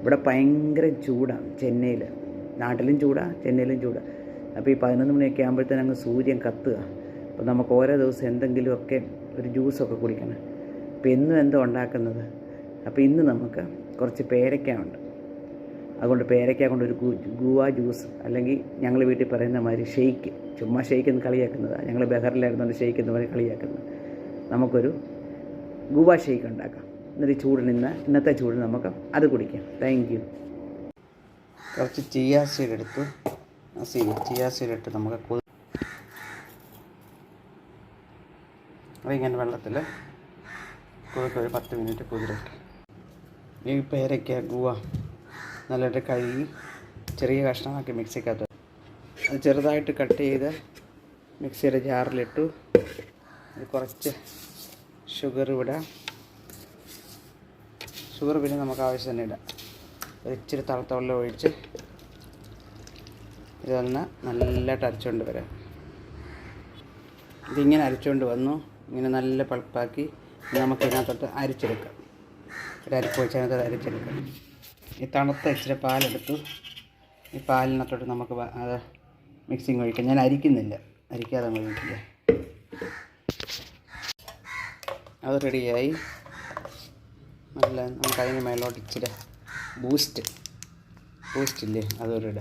ഇവിടെ ഭയങ്കര ചൂടാണ് ചെന്നൈയിൽ നാട്ടിലും ചൂടാണ് ചെന്നൈയിലും ചൂടാണ് അപ്പോൾ ഈ പതിനൊന്ന് മണിയൊക്കെ ആകുമ്പോഴത്തേനും അങ്ങ് സൂര്യൻ കത്തുക. അപ്പോൾ നമുക്ക് ഓരോ ദിവസം എന്തെങ്കിലുമൊക്കെ ഒരു ജ്യൂസൊക്കെ കുടിക്കണം. അപ്പോൾ എന്നും എന്തോ ഉണ്ടാക്കുന്നത്? അപ്പോൾ ഇന്ന് നമുക്ക് കുറച്ച് പേരയ്ക്ക ഉണ്ട്. അതുകൊണ്ട് പേരയ്ക്ക കൊണ്ട് ഒരു ഗുവ ജ്യൂസ് അല്ലെങ്കിൽ ഞങ്ങൾ വീട്ടിൽ പറയുന്ന മാതിരി ഷെയ്ക്ക്. ചുമ്മാ ഷെയ്ക്ക് എന്ന് കളിയാക്കുന്നതാണ് ഞങ്ങൾ ബഹറിലായിരുന്നുകൊണ്ട് ഷെയ്ക്ക് എന്ന് പറഞ്ഞ് കളിയാക്കുന്നത് നമുക്കൊരു ഗുവ ഷെയ്ക്ക് ഉണ്ടാക്കാം. എന്നിട്ട് ചൂട് ചൂടിന് ഇന്ന് ഇന്നത്തെ ചൂടിന് നമുക്ക് അത് കുടിക്കാം. താങ്ക് യു കുറച്ച് ചിയാ സീഡ് എടുത്തു. ചിയാ സീഡ് ഇട്ട് നമുക്ക് കൊതി അതിങ്ങനെ വെള്ളത്തിൽ കുതിർത്ത് ഒരു പത്ത് മിനിറ്റ് കുതിരട്ടെ. ഈ പേരയ്ക്ക ഗുവ നല്ലതായിട്ട് കഴുകി ചെറിയ കഷ്ണമാക്കി മിക്സിക്കകത്ത് അത് ചെറുതായിട്ട് കട്ട് ചെയ്ത് മിക്സിയുടെ ജാറിലിട്ടു. കുറച്ച് ഷുഗർ ഇടാം. ഷുഗർ പിന്നെ നമുക്ക് ആവശ്യത്തിന് ഇടാം. ഒരു ഇച്ചിരി തണുത്ത വെള്ളം ഒഴിച്ച് ഇതൊന്ന് നല്ലതായിട്ട് അരച്ചുകൊണ്ട് വരാം. ഇതിങ്ങനെ അരച്ചുകൊണ്ട് വന്നു. ഇങ്ങനെ നല്ല പൾപ്പാക്കി നമുക്ക് ഇതിനകത്തോട്ട് അരിച്ചെടുക്കാം. ഒരു അരിപ്പ് വെച്ച് അരിച്ചെടുക്കാം. ഈ തണുത്ത ഇച്ചിരി പാലെടുത്തു. ഈ പാലിനകത്തോട്ട് നമുക്ക് അത് മിക്സിങ് ഒഴിക്കാം. ഞാൻ അരിക്കുന്നില്ല. അരിക്കാതെ ഒഴിക്കില്ല. അത് റെഡിയായി നല്ല നമുക്ക് അതിന് മേലോട്ട് ഇച്ചിരി ബൂസ്റ്റ് ബൂസ്റ്റ് ഇല്ലേ? അതൊരു ഇട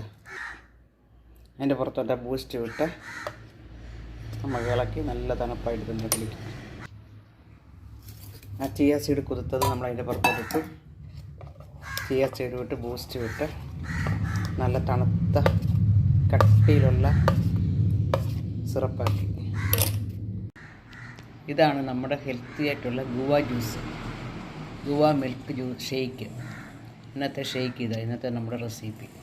അതിന്റെ പുറത്തോട്ട് ബൂസ്റ്റ് വിട്ട് നമ്മൾ ഇളക്കി നല്ല തണുപ്പായിട്ട് തന്നെ കുളിക്കും. ആ ചിയ സീഡ് കുതിർത്തത് നമ്മൾ അതിന്റെ പുറത്തോട്ടിട്ടു ചിയ സീഡ് വിട്ട് ബൂസ്റ്റ് വിട്ട് നല്ല തണുത്ത കട്ടിയിലുള്ള സിറപ്പാക്കി. ഇതാണ് നമ്മുടെ ഹെൽത്തി ആയിട്ടുള്ള guava juice guava milk juice shake. ഇന്നത്തെ ഷേക്ക് ഇതാണ് ഇന്നത്തെ നമ്മുടെ റെസിപ്പി.